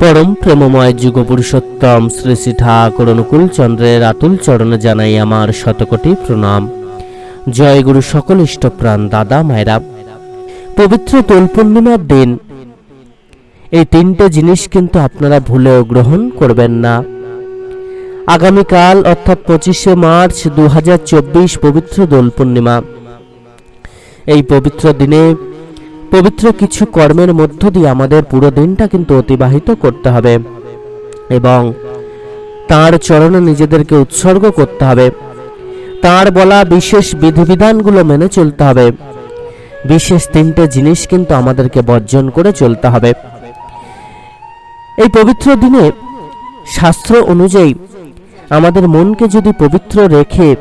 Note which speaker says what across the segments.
Speaker 1: পরম প্রেমময় যুগ পুরুষোত্তম শ্রী শ্রী ঠাকুর অনুকূল চন্দ্রের আতুল চরণে জানাই আমার শতকোটি প্রণাম। জয় গুরু সকল ইষ্টপ্রাণ দাদা, মায়েরা। পবিত্র দোল পূর্ণিমার দিন। এই তিনটে জিনিস কিন্তু আপনারা ভুলেও গ্রহণ করবেন না। আগামীকাল অর্থাৎ পঁচিশে মার্চ দু হাজার চব্বিশ পবিত্র দোল পূর্ণিমা। এই পবিত্র দিনে পবিত্র কিছু কর্মের মধ্য দিয়ে আমাদের পুরো দিনটা কিন্তু অতিবাহিত করতে হবে। এবং তার চরণে নিজেদেরকে উৎসর্গ করতে হবে। তার বলা বিশেষ বিধিবিধানগুলো মেনে চলতে হবে। বিশেষ তিনটে জিনিস কিন্তু আমাদেরকে বর্জন করে চলতে হবে। এই পবিত্র দিনে শাস্ত্র অনুযায়ী আমাদের মনকে যদি পবিত্র রেখে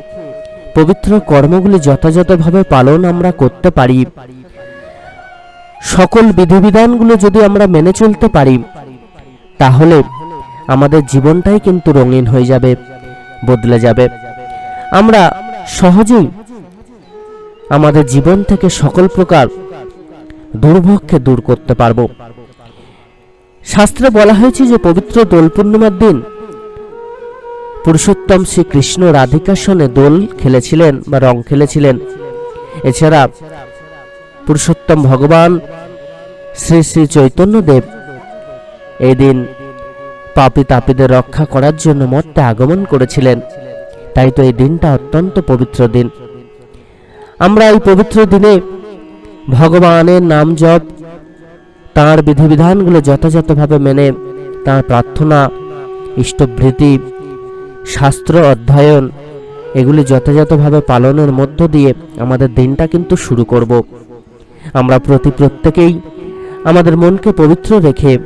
Speaker 1: পবিত্র কর্মগুলি যথাযথভাবে পালন আমরা করতে পারি সকল বিধিবিধানগুলো যদি আমরা মেনে চলতে পারি, তাহলে আমাদের জীবনটাই কিন্তু রঙিন হয়ে যাবে, বদলে যাবে। আমরা সহজেই আমাদের জীবন থেকে সকল প্রকার দুর্ভোগকে দূর করতে পারব। শাস্ত্রে বলা হয়েছে যে পবিত্র দোল পূর্ণিমার দিন পুরুষোত্তম শ্রীকৃষ্ণ রাধিকার সনে দোল খেলেছিলেন বা রং খেলেছিলেন। এছাড়া পুরুষোত্তম ভগবান শ্রী শ্রী চৈতন্যদেব এই দিন পাপি তাপিদের রক্ষা করার জন্য মর্তে আগমন করেছিলেন। তাই তো এই দিনটা অত্যন্ত পবিত্র দিন। আমরা এই পবিত্র দিনে ভগবানের নাম জপ, তাঁর বিধিবিধানগুলো যথাযথভাবে মেনে তাঁর প্রার্থনা, ইষ্টভৃতি, শাস্ত্র অধ্যয়ন, এগুলি যথাযথভাবে পালনের মধ্য দিয়ে আমাদের দিনটা কিন্তু শুরু করব। আমরা প্রতি প্রত্যেকেই আমাদের মনকে পবিত্র রেখে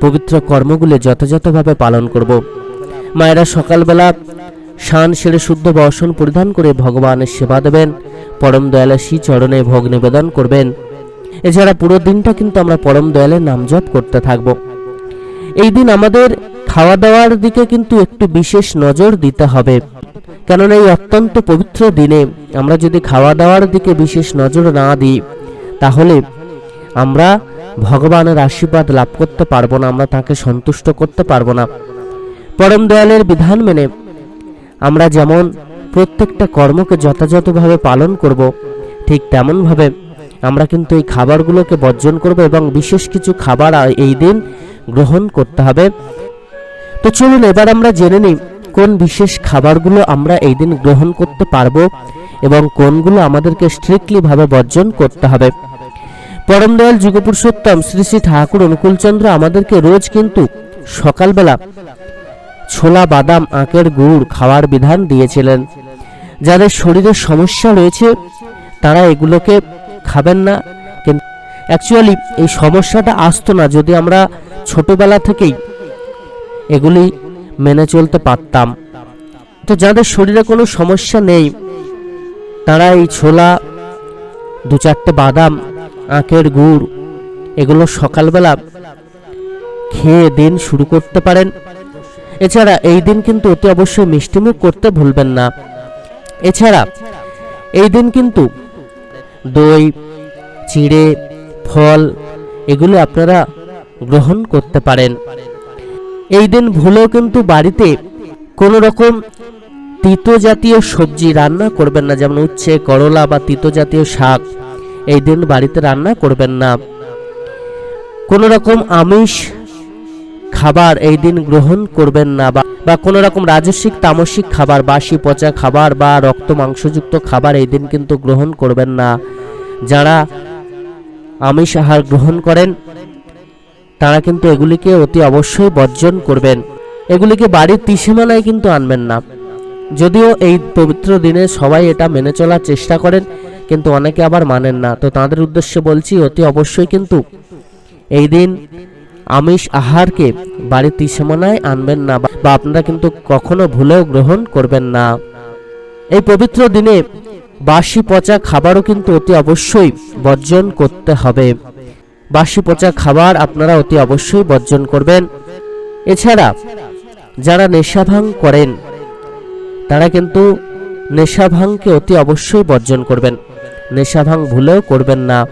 Speaker 1: পবিত্র কর্মগুলি যথাযথভাবে পালন করব। মায়েরা সকালবেলা শান সেরে শুদ্ধ বর্ষণ পরিধান করে ভগবানের সেবা দেবেন, পরম দয়ালের শ্রী চরণে ভোগ নিবেদন করবেন। এছাড়া পুরো দিনটা কিন্তু আমরা পরম দয়ালের নাম জপ করতে থাকব। এই দিন আমাদের খাওয়া দাওয়ার দিকে কিন্তু একটু বিশেষ নজর দিতে হবে। কেননা এই অত্যন্ত পবিত্র দিনে আমরা যদি খাওয়া দাওয়ার দিকে বিশেষ নজর না দিই, তাহলে আমরা ভগবানের আশীর্বাদ লাভ করতে পারব না, আমরা তাকে সন্তুষ্ট করতে পারব না। পরম দয়ালের বিধান মেনে আমরা যেমন প্রত্যেকটা কর্মকে যথাযথভাবে পালন করব, ঠিক তেমনভাবে আমরা কিন্তু এই খাবারগুলোকে বর্জন করব এবং বিশেষ কিছু খাবার এই দিন গ্রহণ করতে হবে। তো চলুন, এবার আমরা জেনে নিই কোন বিশেষ খাবারগুলো আমরা এই দিন গ্রহণ করতে পারব এবং কোনগুলো আমাদেরকে স্ট্রিক্টলি ভাবে বর্জন করতে হবে। পরম দয়াল যুগপুরুষোত্তম শ্রী শ্রী ঠাকুর অনুকূলচন্দ্র আমাদেরকে রোজ কিন্তু সকালবেলা ছোলা, বাদাম, আখের গুড় খাওয়ার বিধান দিয়েছিলেন। যাদের শরীরে সমস্যা রয়েছে, তারা এগুলোকে খাবেন না, কিন্তু অ্যাকচুয়ালি এই সমস্যাটা আসতো না যদি আমরা ছোটবেলা থেকেই এগুলি মেনে চলতে পারতাম। তো যাদের শরীরে কোনো সমস্যা নেই, তারা এই ছোলা, দু চারটে বাদাম, আখের গুড়, এগুলো সকালবেলা খেয়ে দিন শুরু করতে পারেন। এছাড়া এই দিন কিন্তু অতি অবশ্যই মিষ্টিমুখ করতে ভুলবেন না। এছাড়া এই দিন কিন্তু দই, চিড়ে ফল, এগুলো আপনারা গ্রহণ করতে পারেন। এই দিন ভুলেও কিন্তু বাড়িতে কোনো রকম তিতো জাতীয় সবজি রান্না করবেন না, যেমন উচ্ছে, করলা বা তিতো জাতীয় শাক এই দিন বাড়িতে রান্না করবেন না। কোনো রকম আমিষ খাবার এই দিন গ্রহণ করবেন না বা কোনো রকম রাজস্বিক তামসিক খাবার বাসি পচা খাবার বা রক্ত মাংসযুক্ত খাবার এই দিন কিন্তু গ্রহণ করবেন না। যারা আমিষ আহার গ্রহণ করেন, তারা কিন্তু এগুলিকে অতি অবশ্যই বর্জন করবেন। এগুলিকে বাড়ির ত্রিসীমানায় কিন্তু আনবেন না। যদিও এই পবিত্র দিনে সবাই এটা মেনে চলার চেষ্টা করেন, কিন্তু অনেকে আবার মানেন না। তো তাদের উদ্দেশ্যে বলছি, অতি অবশ্যই কিন্তু এই দিন আমিষ আহারকে বাড়ির ত্রিসীমানায় আনবেন না বা বা আপনারা কিন্তু কখনো ভুলেও গ্রহণ করবেন না। এই পবিত্র দিনে বাসি পচা খাবারও কিন্তু অতি অবশ্যই বর্জন করতে হবে। বাসি পচা খাবার আপনারা অতি অবশ্যই বর্জন করবেন। এছাড়া যারা নেশাভাং করেন, তারা কিন্তু নেশাভাংকে অতি অবশ্যই বর্জন করবেন। নেশাভাং ভুলেও করবেন না।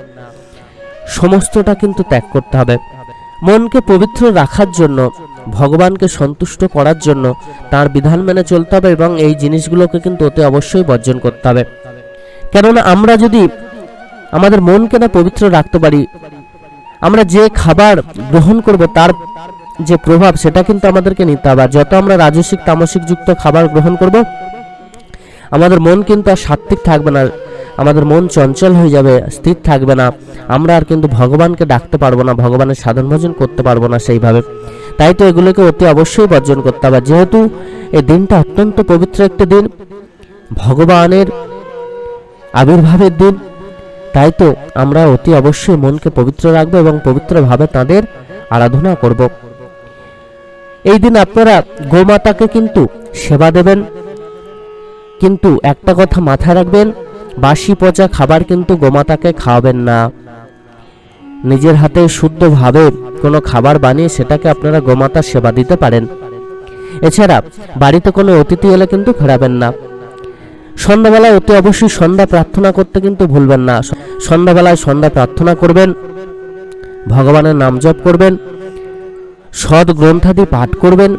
Speaker 1: সমস্তটা কিন্তু ত্যাগ করতে হবে। মনকে পবিত্র রাখার জন্য, ভগবানকে সন্তুষ্ট করার জন্য তার বিধান মেনে চলতে হবে এবং এই জিনিসগুলোকে কিন্তু অতি অবশ্যই বর্জন করতে হবে। কেননা আমরা যদি আমাদের মনকে না পবিত্র রাখতে পারি, আমরা যে খাবার গ্রহণ করব তার যে প্রভাব, সেটা কিন্তু আমাদেরকে নিতে হবে। যত আমরা রাজসিক, তামসিক যুক্ত খাবার গ্রহণ করব, আমাদের মন কিন্তু আর সাত্বিক থাকবে না, আমাদের মন চঞ্চল হয়ে যাবে, স্থির থাকবে না। আমরা আর কিন্তু ভগবানকে ডাকতে পারব না, ভগবানের সাধন ভজন করতে পারব না সেইভাবে। তাই তো এগুলোকে অতি অবশ্যই বর্জন করতে হবে। যেহেতু এই দিনটা অত্যন্ত পবিত্র একটা দিন, ভগবানের আবির্ভাবের দিন। তাই তো আমরা অতি অবশ্যই মনকে পবিত্র রাখব এবং পবিত্রভাবে তাদের আরাধনা করব। এই দিন আপনারা গোমাতাকে কিন্তু সেবা দেবেন। কিন্তু একটা কথা মাথায় রাখবেন, বাসি পচা খাবার কিন্তু গোমাতাকে খাওয়াবেন না। নিজের হাতে শুদ্ধভাবে কোনো খাবার বানিয়ে সেটাকে আপনারা গোমাতার সেবা দিতে পারেন। এছাড়া বাড়িতে কোনো অতিথি এলে কিন্তু ফেরাবেন না। সন্ধ্যাবেলায় অতি অবশ্যই সন্ধ্যা প্রার্থনা করতে কিন্তু ভুলবেন না। সন্ধ্যাবেলায় সন্ধ্যা প্রার্থনা করবেন, ভগবানের নাম জপ করবেন, সৎ গ্রন্থাদি পাঠ করবেন,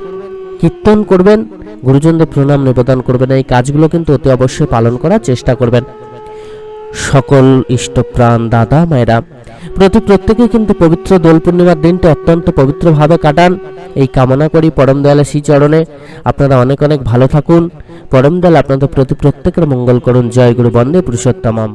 Speaker 1: কীর্তন করবেন, গুরুজনদের প্রণাম নিবেদন করবেন, এই কাজগুলো কিন্তু অতি অবশ্যই পালন করার চেষ্টা করবেন। সকল ইষ্টপ্রাণ দাদা মায়েরা, প্রতি প্রত্যেকে কিন্তু পবিত্র দোল পূর্ণিমার দিনটি অত্যন্ত পবিত্রভাবে কাটান। এই কামনা করি পরম দয়ালের শ্রীচরণে আপনারা অনেক অনেক ভালো থাকুন। পরম দয়াল আপনাদের প্রতি প্রত্যেকের মঙ্গল করুন। জয় গুরু বন্দে পুরুষোত্তমম।